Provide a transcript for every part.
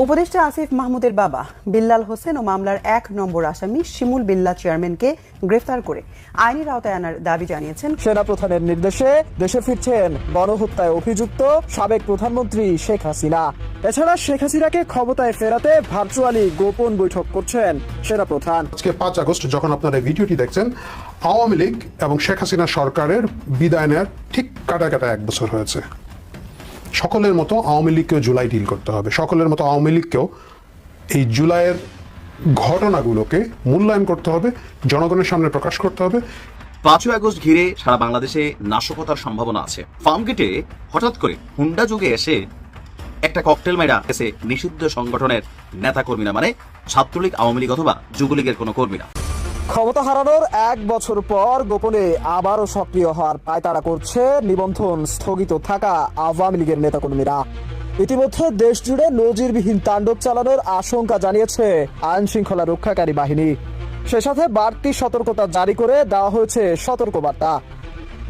উপদেষ্টা আসিফ মাহমুদের বাবা বিল্লাল হোসেন ও মামলার এক নম্বর আসামি শিমুল বিল্লা চেয়ারম্যানকে গ্রেফতার করে আইনের আওতায় আনার দাবি জানিয়েছেন। সেনাপ্রধানের নির্দেশে দেশে ফিরছেন গণহত্যায় অভিযুক্ত সাবেক প্রধানমন্ত্রী শেখ হাসিনা। এছাড়া শেখ হাসিনাকে ক্ষমতায় ফেরাতে ভার্চুয়ালি গোপন বৈঠক করছেন সেনাপ্রধান আজকে পাঁচ আগস্ট যখন আপনারা এই ভিডিওটি দেখছেন আওয়ামী লীগ এবং শেখ হাসিনা সরকারের বিদায় নেওয়ার ঠিক কাটা কাটা এক বছর হয়েছে। সকলের মতো আওয়ামী লীগকেও জুলাই ডিল করতে হবে। সকলের মতো আওয়ামী লীগকেও এই জুলাইয়ের ঘটনাগুলোকে মূল্যায়ন করতে হবে, জনগণের সামনে প্রকাশ করতে হবে। পাঁচই আগস্ট ঘিরে সারা বাংলাদেশে নাশকতার সম্ভাবনা আছে। ফার্মগেটে হঠাৎ করে হুন্ডা যুগে এসে একটা ককটেল মেরা এসে নিষিদ্ধ সংগঠনের নেতা কর্মীরা মানে ছাত্রলীগ, আওয়ামী লীগ অথবা যুবলীগের কোনো কর্মীরা। ক্ষমতা হারানোর এক বছর পর গোপনে আবারও সক্রিয় হওয়ার পায়তারা করছে নিবন্ধন স্থগিত থাকা আওয়ামী লীগের নেতাকর্মীরা। ইতিমধ্যে দেশ জুড়ে নজিরবিহীন তাণ্ডব চালানোর আশঙ্কা জানিয়েছে আইন শৃঙ্খলা রক্ষাকারী বাহিনী। সে সাথে বাড়তি সতর্কতা জারি করে দেওয়া হয়েছে সতর্কবার্তা।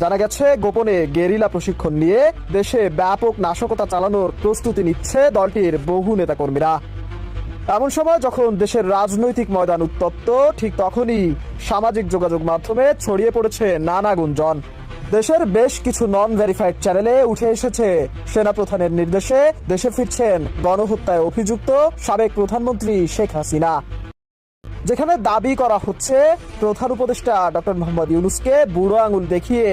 জানা গেছে, গোপনে গেরিলা প্রশিক্ষণ নিয়ে দেশে ব্যাপক নাশকতা চালানোর প্রস্তুতি নিচ্ছে দলটির বহু নেতাকর্মীরা। এমন সময় যখন দেশের রাজনৈতিক ময়দান উত্তপ্ত, ঠিক তখনই সামাজিক যোগাযোগ মাধ্যমে ছড়িয়ে পড়েছে নানা গুঞ্জন। দেশের বেশ কিছু নন ভেরিফাইড চ্যানেলে উঠে এসেছে সেনাপ্রধানের নির্দেশে দেশে ফিরছেন গণহত্যায় অভিযুক্ত সাবেক প্রধানমন্ত্রী শেখ হাসিনা। যেখানে দাবি করা হচ্ছে, প্রধান উপদেষ্টা ডক্টর মোহাম্মদ ইউনুসকে বুড়ো আঙুল দেখিয়ে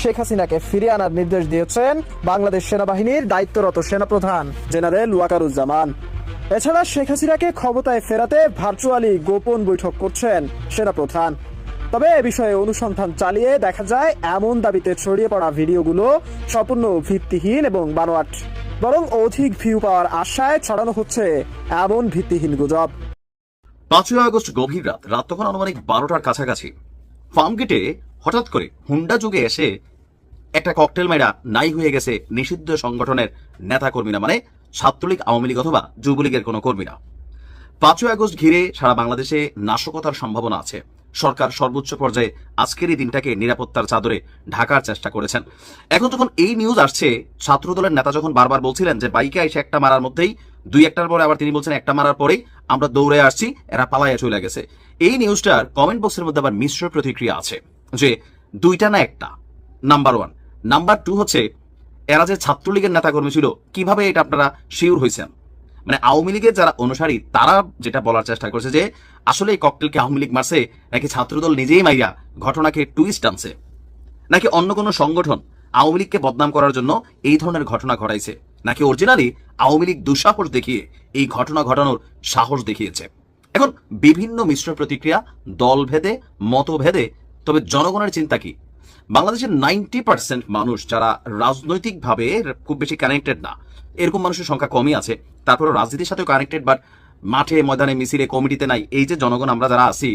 শেখ হাসিনাকে ফিরিয়ে আনার নির্দেশ দিয়েছেন বাংলাদেশ সেনাবাহিনীর দায়িত্বরত সেনাপ্রধান জেনারেল ওয়াকারুজ্জামান। এছাড়া শেখ হাসিনাকে ক্ষমতায় ফেরাতে ভার্চুয়ালি গোপন বৈঠক করছেন সেনাপ্রধান। তবে এ বিষয়ে অনুসন্ধান চালিয়ে দেখা যায়, এমন দাবিতে ছড়িয়ে পড়া ভিডিওগুলো সম্পূর্ণ ভিত্তিহীন এবং বানোয়াট। বরং অধিক ভিউ পাওয়ার আশায় ছড়ানো হচ্ছে এমন ভিত্তিহীন গুজব। পাঁচই আগস্ট গভীর রাত রাত তখন আনুমানিক বারোটার কাছাকাছি। ফার্মগেটে হঠাৎ করে হুন্ডা যুগে এসে একটা ককটেল মেরা নাই হয়ে গেছে নিষিদ্ধ সংগঠনের নেতা কর্মীরা মানে ছাত্রলীগ, আওয়ামী লীগ অথবা যুবলীগের কোনো কর্মীরা। পাঁচই আগস্ট ঘিরে সারা বাংলাদেশে নাশকতার সম্ভাবনা আছে। সরকার সর্বোচ্চ পর্যায়ে আজকের এই দিনটাকে নিরাপত্তার চাদরে ঢাকার চেষ্টা করেছেন। এখন যখন এই নিউজ আসছে, ছাত্রদলের নেতা যখন বারবার বলছিলেন যে, বাইকে এসে একটা মারার মধ্যেই, দুই একটার পরে আবার তিনি বলছেন একটা মারার পরেই আমরা দৌড়ে আসছি, এরা পালাইয়া চলে গেছে। এই নিউজটার কমেন্ট বক্সের মধ্যে আবার মিশ্র প্রতিক্রিয়া আছে যে, দুইটা না একটা? নাম্বার ওয়ান নাম্বার টু হচ্ছে এরা যে ছাত্রলীগের নেতাকর্মী ছিল, কীভাবে এটা আপনারা শিওর হয়েছেন মানে আওয়ামী লীগের যারা অনুসারী, তারা যেটা বলার চেষ্টা করছে যে, আসলে এই ককটেলকে আওয়ামী লীগ মারছে, নাকি ছাত্রদল নিজেই মাইয়া ঘটনাকে টুইস্ট আনছে? নাকি অন্য কোনো সংগঠন আওয়ামী লীগকে বদনাম করার জন্য এই ধরনের ঘটনা ঘটাইছে? নাকি অরিজিনালি আওয়ামী লীগ দুঃসাহস দেখিয়ে এই ঘটনা ঘটানোর সাহস দেখিয়েছে? এখন বিভিন্ন মিশ্র প্রতিক্রিয়া, দলভেদে, মতভেদে, তবে জনগণের চিন্তা কি? বাংলাদেশের নাইনটি পার্সেন্ট মানুষ যারা রাজনৈতিকভাবে খুব বেশি কানেক্টেড না, এরকম মানুষের সংখ্যা কমই আছে। তারপরে রাজনীতির সাথেও কানেক্টেড বাট মাঠে, ময়দানে, মিছিলে, কমিটিতে নাই। এই যে জনগণ আমরা যারা আছি,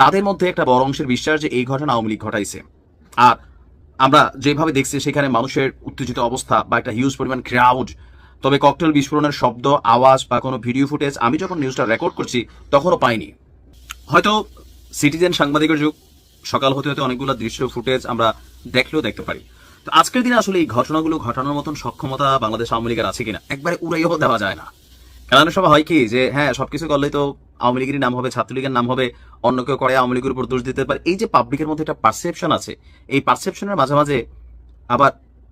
তাদের মধ্যে একটা বড় অংশের বিশ্বাস যে এই ঘটনা আওয়ামী ঘটাইছে। আর আমরা যেভাবে দেখছি, সেখানে মানুষের উত্তেজিত অবস্থা বা একটা হিউজ পরিমাণ ক্রাউড তবে ককটেল বিস্ফোরণের শব্দ, আওয়াজ বা কোনো ভিডিও ফুটেজ আমি যখন নিউজটা রেকর্ড করছি, তখনও পাইনি। হয়তো সিটিজেন সাংবাদিকের যুগ সকাল হতে হতে অনেকগুলো দৃশ্য ফুটেজ আমরা দেখলেও দেখতে পারি। তো আজকের দিনে আসলে এই ঘটনাগুলো ঘটানোর মতন সক্ষমতা বাংলাদেশ আওয়ামী লীগের আছে কিনা, একবারে উড়াইও দেওয়া যায় না। অনেক সময় হয় কি যে হ্যাঁ সবকিছু করলেই তো আওয়ামী লীগের নাম হবে, ছাত্রলীগের নাম হবে, অন্য কেউ করে আওয়ামী লীগের উপর দোষ দিতে পারে। এই যে পাবলিকের মধ্যে একটা পারসেপশন আছে, এই পারসেপশনের মাঝে মাঝে আবার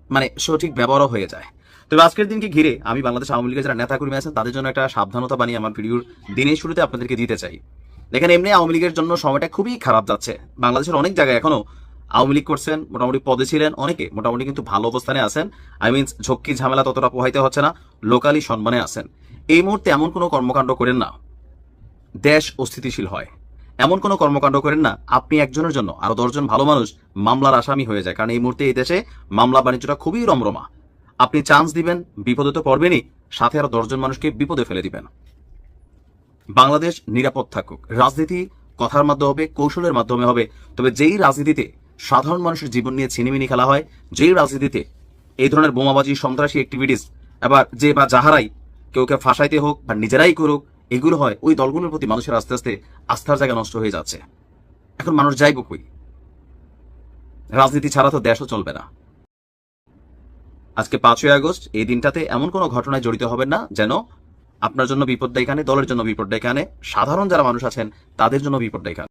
মানে সঠিক ব্যবহারও হয়ে যায়। তবে আজকের দিনকে ঘিরে আমি বাংলাদেশ আওয়ামী লীগের যারা নেতাকর্মী আছেন, তাদের জন্য একটা সাবধানতা বানিয়ে আমার ভিডিওর দিনের শুরুতে আপনাদেরকে দিতে চাই। দেখেন, এমনি আওয়ামী লীগের জন্য সময়টা খুবই খারাপ যাচ্ছে। বাংলাদেশের অনেক জায়গায় এখনও আওয়ামী লীগ করছেন, মোটামুটি পদে ছিলেন অনেকে, মোটামুটি কিন্তু ভালো অবস্থানে আছেন। আই মিনস ঝক্কি ঝামেলা ততটা পোহাইতে হচ্ছে না, লোকালি সম্মানে আছেন। এই মুহূর্তে এমন কোনো কর্মকাণ্ড করেন না, দেশ অস্থিতিশীল হয়। এমন কোনো কর্মকাণ্ড করেন না, আপনি একজনের জন্য, আরও দশজন ভালো মানুষ মামলার আসামি হয়ে যায়। কারণ এই মুহূর্তে এই দেশে মামলা বাণিজ্যটা খুবই রমরমা। আপনি চান্স দিবেন, বিপদে তো পড়বেনই, সাথে আরও দশজন মানুষকে বিপদে ফেলে দিবেন। বাংলাদেশ নিরাপদ থাকুক। রাজনীতি কথার মাধ্যমে হবে, কৌশলের মাধ্যমে হবে। তবে যেই রাজনীতিতে সাধারণ মানুষের জীবন নিয়ে ছিনিমিনি খেলা হয়, যেই রাজনীতিতে এই ধরনের বোমাবাজি, সন্ত্রাসী অ্যাক্টিভিটিস আবার যে বা যাহারাই কেউ কেউ ফাঁসাইতে হোক বা নিজেরাই করুক, এগুলো হয় ওই দলগুলোর প্রতি মানুষের আস্তে আস্তে আস্থার জায়গা নষ্ট হয়ে যাচ্ছে। এখন মানুষ যাইব কই? রাজনীতি ছাড়া তো দেশও চলবে না। আজকে পাঁচই আগস্ট, এই দিনটাতে এমন কোনো ঘটনায় জড়িত হবেন না যেন আপনার জন্য বিপদ ডেকে আনে দলের জন্য বিপদ এখানে সাধারণ যারা মানুষ আছেন, তাদের জন্য বিপদ ডেকে আনে